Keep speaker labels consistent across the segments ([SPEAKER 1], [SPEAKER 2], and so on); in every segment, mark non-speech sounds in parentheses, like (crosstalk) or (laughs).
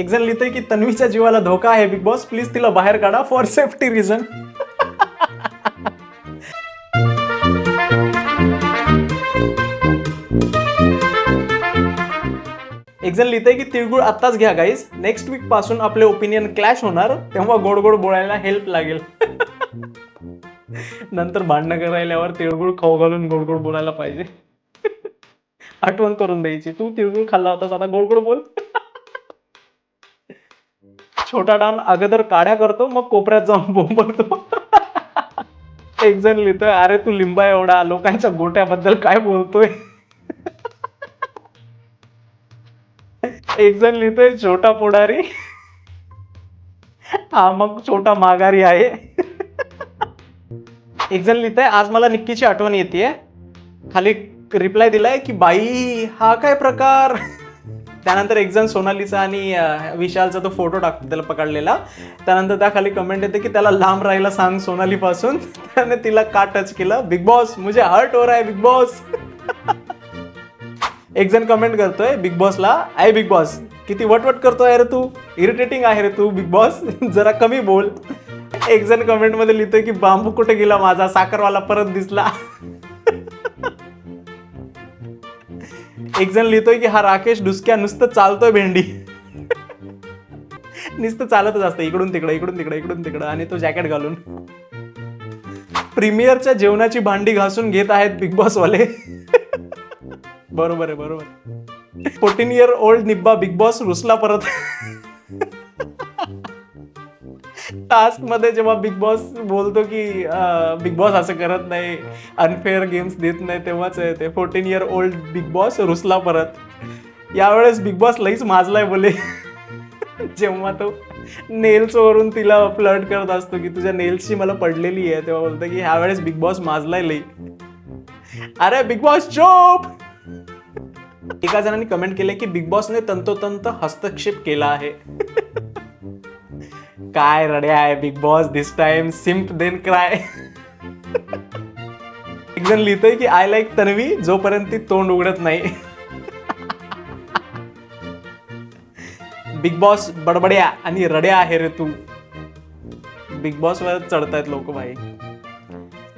[SPEAKER 1] एक जण लिहितंय की तन्वीच्या जीवाला धोका आहे बिग बॉस प्लीज तिला बाहेर काढा फॉर सेफ्टी रिझन एक जण लिहितंय की तिळगुळ आत्ताच घ्या गाईज नेक्स्ट वीकपासून आपले ओपिनियन क्लॅश होणार तेव्हा गोड गोड बोलायला हेल्प लागेल. नंतर भांडणं करायल्यावर तिळगुळ खाऊ घालून गोड गोड बोलायला पाहिजे. आठवण करून द्यायची. तू तिळगुळ खाल्ला होतास आता गोड गोड बोल. छोटा डान अगोदर काड्या करतो मग कोपऱ्यात जाऊन बोंबलतो एक जण लिहितोय अरे तू लिंबा एवढा लोकांच्या गोट्याबद्दल काय बोलतोय? एक जण लिहितोय छोटा पुढारी. हा मग छोटा माघारी आहे. एक जण लिहितोय आज मला निक्कीची आठवण येते खाली रिप्लाय दिलाय की बाई हा काय प्रकार? त्यानंतर एक जण सोनालीचा आणि विशालचा तो फोटो टाकतो त्याला पकडलेला. त्यानंतर त्याखाली कमेंट येते की त्याला लांब राहायला सांग सोनाली पासून त्याने तिला का टच केलं? बिग बॉस मुझे हर्ट हो रहा है बिग बॉस (laughs) एक जण कमेंट करतोय बिग बॉसला आय बिग बॉस किती वटवट करतोय रे तू? इरिटेटिंग आहे रे तू बिग बॉस (laughs) जरा कमी बोल. एक जण कमेंटमध्ये लिहितोय की बांबू कुठे गेला माझा? साखरवाला परत दिसला. (laughs) एक जण लिहितोय की हा राकेश डुसक्या नुसतं चालतोय भेंडी. नुसतं चालतच असतं इकडून तिकडं इकडून तिकडं इकडून तिकडं आणि तो जॅकेट घालून. प्रीमियरच्या जेवणाची भांडी घासून घेत आहेत बिग बॉस वाले बरोबर आहे बरोबर फोर्टीन इयर ओल्ड निब्बा बिग बॉस रुसला परत. टास्कमध्ये जेव्हा बिग बॉस बोलतो की बिग बॉस असं करत नाही अनफेअर गेम्स देत नाही तेव्हाच आहे ते fourteen year old Bigg Boss रुसला परत. यावेळेस बिग बॉस लईच माजलाय बोले. जेव्हा तो नेल्स वरून तिला फ्लर्ट करत असतो की तुझ्या नेल्सची मला पडलेली आहे तेव्हा बोलतो की ह्यावेळेस बिग बॉस माजलाय लई. अरे बिग बॉस चोप! एका जणांनी कमेंट केले की बिग बॉसने तंतोतंत हस्तक्षेप केला आहे. काय रड्या आहे Bigg Boss this time simp then cry एक जण लिहितोय की आय लाईक तन्वी जोपर्यंत ती तोंड उघडत नाही. बिग बॉस बडबड्या आणि रड्या आहे रे तू. बिग बॉस वर चढतायत लोक भाई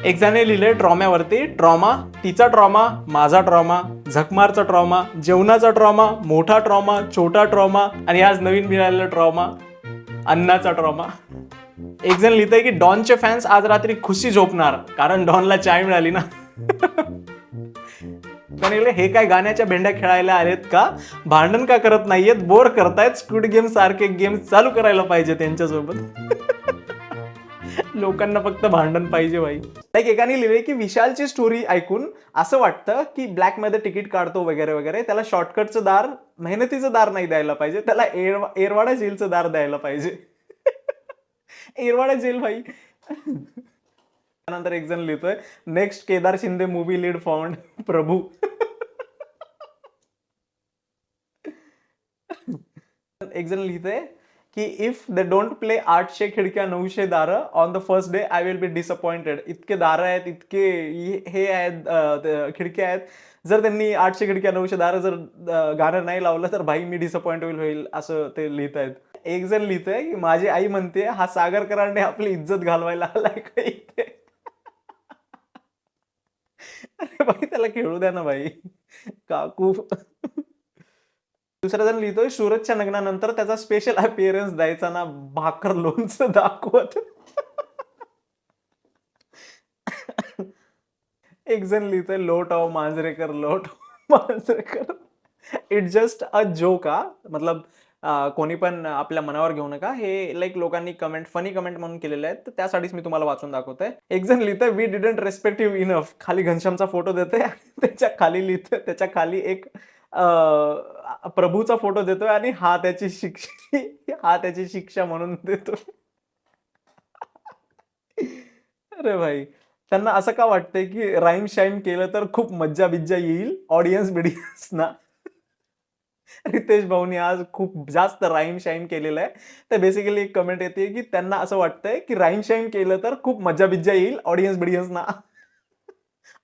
[SPEAKER 1] एक जणाने लिहिलंय ट्रॉम्यावरती ट्रॉमा तिचा ट्रॉमा माझा ट्रॉमा झकमारचा ट्रॉमा जेवणाचा ट्रॉमा मोठा ट्रॉमा छोटा ट्रॉमा आणि आज नवीन मिळालेला ट्रॉमा अन्नाचा ट्रॉमा एक जण लिहितंय की डॉनचे फॅन्स आज रात्री खुशी झोपणार कारण डॉनला चाय मिळाली ना. पण हे काय गाण्याच्या भेंड्या खेळायला आलेत का? भांडण का करत नाहीयेत? बोर करतायत? स्क्विड गेम सारखे गेम चालू करायला पाहिजे त्यांच्यासोबत. लोकांना फक्त भांडण पाहिजे भाई लाईक एकाने लिहिले की विशालची स्टोरी ऐकून असं वाटतं की ब्लॅकमध्ये तिकीट काढतो वगैरे वगैरे त्याला शॉर्टकटचं दार मेहनतीचं दार नाही द्यायला पाहिजे त्याला एरवा एरवाडा जेलचं दार द्यायला पाहिजे. (laughs) एरवाडा जेल भाई त्यानंतर एक जण लिहितोय next Kedar Shinde movie lead found Prabhu. (laughs) एक जण लिहितोय की इफ दे डोंट प्ले आठशे खिडक्या नऊशे दारं on the first day I will be disappointed इतके दारं आहेत इतके हे आहेत खिडक्या आहेत. जर त्यांनी आठशे खिडक्या नऊशे दारं जर गाणं नाही लावलं तर भाई मी डिसअपॉइंट होईल होईल असं ते लिहित आहेत. एक जण लिहितोय की माझी आई म्हणते हा सागरकरांनी आपली इज्जत घालवायला आलाय का इथे? (laughs) अरे भाई त्याला खेळू द्या ना भाई काकू. दुसरा जण लिहितोय सूरजच्या लग्नानंतर त्याचा स्पेशल अपिअरन्स द्यायचा ना भाकर लोणचं दाखवत. एक जण लिहितोय lot of Manjrekar lot of Manjrekar. It just a joke हा. मतलब कोणी पण आपल्या मनावर घेऊ नका. हे लाईक लोकांनी कमेंट फनी कमेंट म्हणून केलेले आहेत. तर त्यासाठीच मी तुम्हाला वाचून दाखवतोय. एक जण लिहितोय वी डिडंट रेस्पेक्टिव्ह इनफ खाली घनश्यामचा फोटो देते त्याच्याखाली लिहितोय त्याच्याखाली एक प्रभूचा फोटो देतोय आणि हा त्याची शिक्षा हा त्याची शिक्षा म्हणून देतो अरे भाई त्यांना असं का वाटतंय की राईम शाईम केलं तर खूप मज्जा बिज्जा येईल? ऑडियन्स बिडियन्स ना. रितेश भाऊनी आज खूप जास्त राईम शाईम केलेलं आहे. तर बेसिकली एक कमेंट येते की त्यांना असं वाटतंय की राईम शाईम केलं तर खूप मज्जा बिज्जा येईल? ऑडियन्स बिडियन्स ना.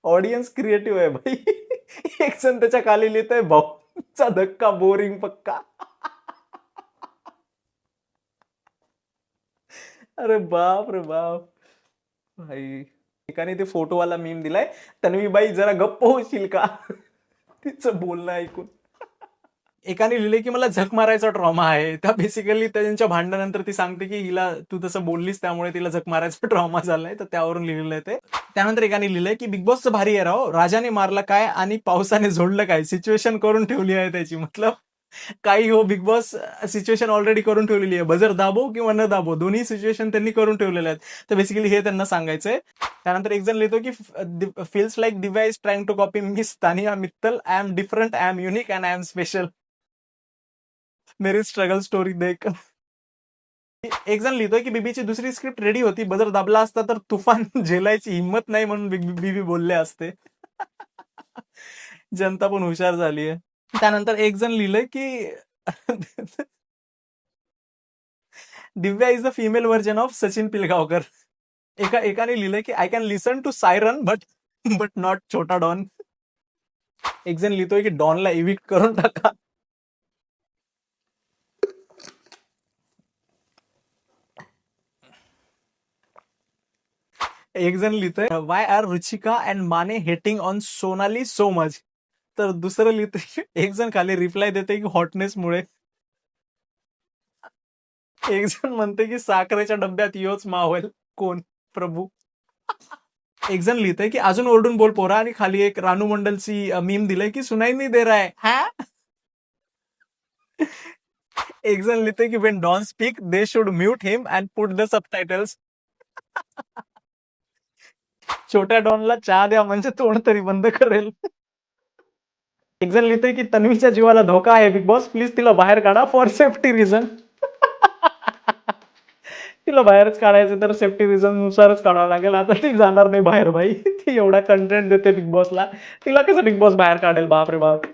[SPEAKER 1] ऑडियन्स क्रिएटिव्ह आहे भाई. एक जण त्याच्याखाली लिहितोय भाऊचा धक्का बोरिंग पक्का. अरे बाप रे बाप. भाई ठिकाणी ते फोटोवाला मीम दिलाय. तन्वीबाई जरा गप्प होशील का? तिचं बोलणं ऐकून. एकाने लिहिले की मला झक मारायचा ट्रॉमा आहे. त्या बेसिकली त्यांच्या भांडणानंतर ती सांगते की हिला तू तसं बोललीस त्यामुळे तिला झक मारायचा ट्रॉमा झालाय. तर त्यावरून लिहिलेलं आहे ते. त्यानंतर एकाने लिहिलंय की बिग बॉसचं भारी आहे राव. राजाने मारला काय आणि पावसाने झोडलं काय? सिच्युएशन करून ठेवली आहे त्याची. मतलब काही हो बिग बॉस सिच्युएशन ऑलरेडी करून ठेवलेली आहे. बजर दाबो किंवा न दाबो दोन्ही सिच्युएशन त्यांनी करून ठेवलेले आहेत. तर बेसिकली हे त्यांना सांगायचंय. त्यानंतर एक जण लिहितो की feels like Divya trying to copy miss Tania Mittal I am different I am unique and I am special Mary struggle story देख। एक जण लिहितोय की बीबीची दुसरी स्क्रिप्ट रेडी होती बजर दाबला असता तर तुफान (laughs) झेलायची हिंमत नाही म्हणून बीबी बोलले असते। (laughs) जनता पण हुशार झाली आहे. त्यानंतर एक जण लिहिलंय की (laughs) Divya is the female version of Sachin Pilgaonkar. एका एकाने लिहिलंय की I can listen to siren but but not छोटा डॉन एक जण लिहितोय की डॉनला इविक्ट करून टाका. एक जण लिहितोय why are Ruchika and Mane hating on Sonali so much तर दुसरं लिहितोय एक जण खाली रिप्लाय देते की हॉटनेस मुळे. एक जण म्हणते की, साखरेच्या डब्यात योच मावल कोण? प्रभू. एक जण लिहितंय की, अजून ओरडून बोल पोरा. आणि खाली एक रानू मंडलची मीम दिलंय की, सुनाई नाही दे है. हा? एक जण लिहितंय की when don speak they should mute him and put the subtitles छोट्या डॉनला चहा द्या म्हणजे तोंड तरी बंद करेल. एक जण लिहिते की तन्वीच्या जीवाला धोका आहे बिग बॉस प्लीज तिला बाहेर काढा फॉर सेफ्टी रिझन तिला बाहेरच काढायचं तर सेफ्टी रिझन नुसारच काढावं लागेल. आता ती जाणार नाही बाहेर भाई. (laughs) ती एवढा कंटेंट देते बिग बॉसला तिला कसं बिग बॉस बाहेर काढेल? बाप रे बाप.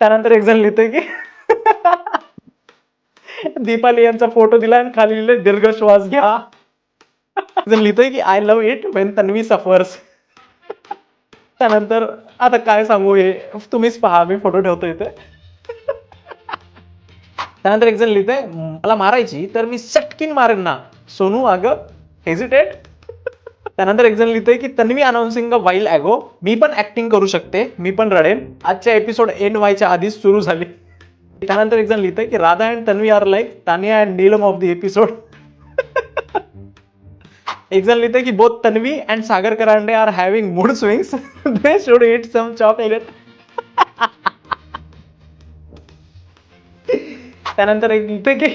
[SPEAKER 1] त्यानंतर एक जण लिहितोय की (laughs) दीपाली यांचा फोटो दिला आणि खाली लिहिले दीर्घ श्वास घ्या. (laughs) लिहितोय की I love it when Tanvi suffers त्यानंतर आता काय सांगू हे? तुम्हीच पहा मी फोटो ठेवतो इथे. (laughs) त्यानंतर एक जण लिहितंय मला मारायची तर मी सटकीन मारेन ना. सोनू अगं हेजिटेट (laughs) त्यानंतर एक जण लिहितंय की Tanvi announcing a while ago मी पण ऍक्टिंग करू शकते मी पण रडेन. आजच्या एपिसोड एंड व्हायच्या आधीच सुरू झाली. त्यानंतर एक जण लिहितंय की Radha and Tanvi are like Tania and Neelam of the episode एक जण लिहिते की both Tanvi and Sagar Karande are having mood swings they should eat some chocolate त्यानंतर एक लिहिते की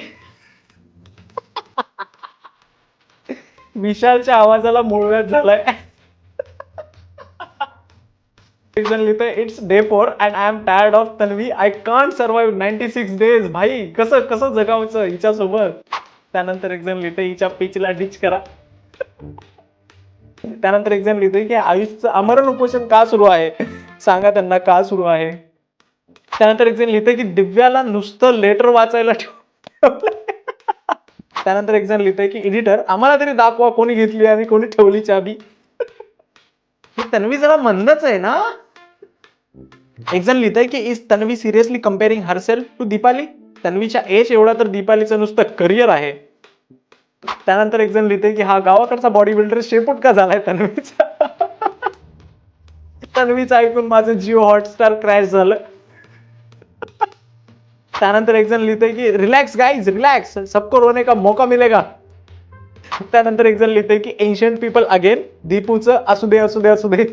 [SPEAKER 1] (laughs) विशालच्या आवाजाला मूळव्याध झालाय. एक जण it's day four and I am tired of Tanvi I can't survive ninety six days भाई कसं कसं जगावचं हिच्यासोबत? त्यानंतर एक जण लिहिते हिच्या पिचला डिच करा. त्यानंतर एक जण लिहितोय की आयुषचं अमरण उपोषण का सुरू आहे? सांगा त्यांना का सुरू आहे? त्यानंतर एक जण लिहितोय की दिव्याला नुसतं लेटर वाचायला ठेव. त्यानंतर एक जण लिहितोय की एडिटर आम्हाला तरी दाखवा कोणी घेतली आणि कोणी ठेवली चाबी. तन्वी जरा मंदच आहे ना? एक जण लिहितंय की is Tanvi seriously comparing herself to Deepali? तन्वीच्या age एवढा तर दीपालीचं नुसतं करिअर आहे. त्यानंतर एक जण लिहिते की हा गावाकडचा बॉडी बिल्डर शेपूट का झालाय तन्वीचा? तन्वीचं ऐकून माझं जिओ हॉटस्टार क्रॅश झालं. त्यानंतर एक जण लिहिते की रिलॅक्स गाईज रिलॅक्स सबको रोने का मौका मिलेगा. त्यानंतर एक जण लिहिते की एन्शियंट पीपल अगेन दीपूचं असू दे असू दे असू दे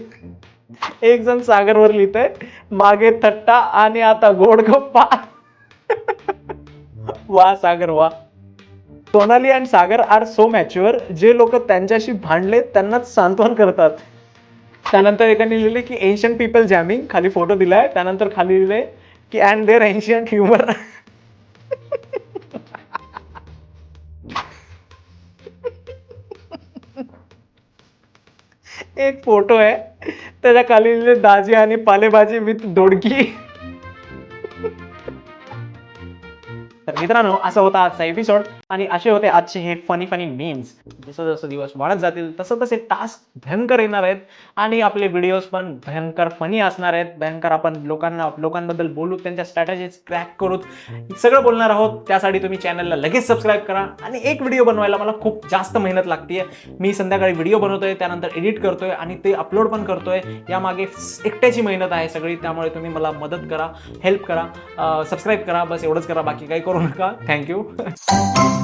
[SPEAKER 1] एक जण सागरवर लिहितंय मागे थट्टा आणि आता गोड गप्पा. वा सागर वा. Sonali and Sagar are so mature जे लोक त्यांच्याशी भांडले त्यांनाच सांत्वन करतात. त्यानंतर एकाने लिहिले की एन्शियंट पीपल जॅमिंग खाली फोटो दिलाय. त्यानंतर खाली लिहिले की अँड देअर एन्शियंट ह्युमर एक फोटो आहे. त्याच्याखाली लिहिले दाजी आणि पालेभाजी विथ दोडकी तर मित्रांनो असा होता आजचा एपिसोड आणि असे होते आजचे हे फनी फनी मीम्स जसं जसं दिवस वाढत जातील तसं तसे टास्क भयंकर येणार आहेत. आणि आपले व्हिडिओज पण भयंकर फनी असणार आहेत. भयंकर आपण लोकांना लोकांबद्दल बोलू त्यांच्या स्ट्रॅटेजीज क्रॅक करू. सगळं बोलणार आहोत. त्यासाठी तुम्ही चॅनलला लगेच सबस्क्राईब करा. आणि एक व्हिडिओ बनवायला मला खूप जास्त मेहनत लागते मी संध्याकाळी व्हिडिओ बनवतोय त्यानंतर एडिट करतोय आणि ते अपलोड पण करतोय. यामागे एकट्याची मेहनत आहे सगळी त्यामुळे तुम्ही मला मदत करा हेल्प करा. सबस्क्राईब करा. बस एवढंच करा. बाकी काही करू नका. थँक्यू (laughs)